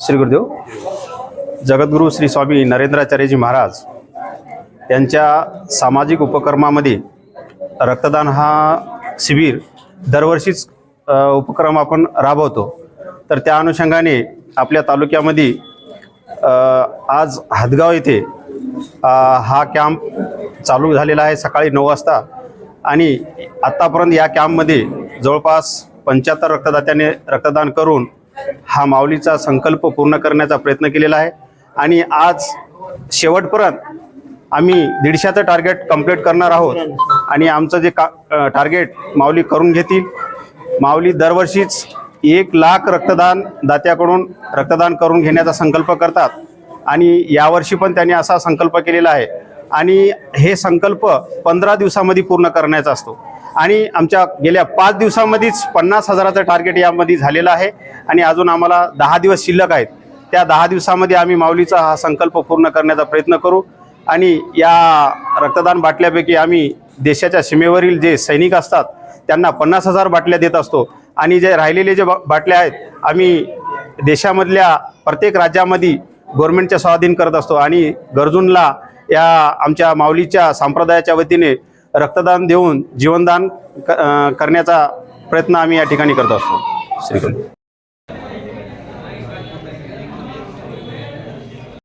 श्री गुरुदेव जगद्गुरू श्री स्वामी नरेंद्राचार्यजी महाराज यांच्या सामाजिक उपक्रमामध्ये रक्तदान हा शिबिर दरवर्षीच उपक्रम आपण राबवतो. तर त्या अनुषंगाने आपल्या तालुक्यामध्ये आज हदगाव येथे हा कॅम्प चालू झालेला आहे सकाळी नऊ वाजता आणि आत्तापर्यंत या कॅम्पमध्ये जवळपास पंच्याहत्तर रक्तदात्याने रक्तदान करून हा माऊलीचा संकल्प पूर्ण करण्याचा प्रयत्न केलेला आहे. आणि आज शेवटपर्यंत आम्ही दीडशेचं टार्गेट कंप्लीट करणार आहोत. आणि आमचं जे का टार्गेट माऊली करून घेतील माऊली दरवर्षीच एक लाख रक्तदान दात्याकडून रक्तदान करून घेण्याचा संकल्प करतात. आणि यावर्षी पण त्यांनी असा संकल्प केलेला आहे. आणि हे संकल्प पंधरा दिवसामध्ये पूर्ण करण्याचा असतो. आणि आमच्या गेल्या पाच दिवसामध्येच पन्नास हजाराचं टार्गेट यामध्ये झालेलं आहे. आणि अजून आम्हाला दहा दिवस शिल्लक आहेत. त्या दहा दिवसामध्ये आम्ही माऊलीचा हा संकल्प पूर्ण करण्याचा प्रयत्न करू. आणि या रक्तदान बाटल्यापैकी आम्ही देशाच्या सीमेवरील जे सैनिक असतात त्यांना पन्नास हजार बाटल्या देत असतो. आणि जे राहिलेले जे बाटल्या आहेत आम्ही देशामधल्या प्रत्येक राज्यामध्ये गव्हर्नमेंटच्या स्वाधीन करत असतो. आणि गरजूंना या आमच्या माऊलीच्या संप्रदायाच्या वतीने रक्तदान देऊन जीवनदान क- करण्याचा प्रयत्न आम्ही या ठिकाणी करत असतो. श्रीकृष्ण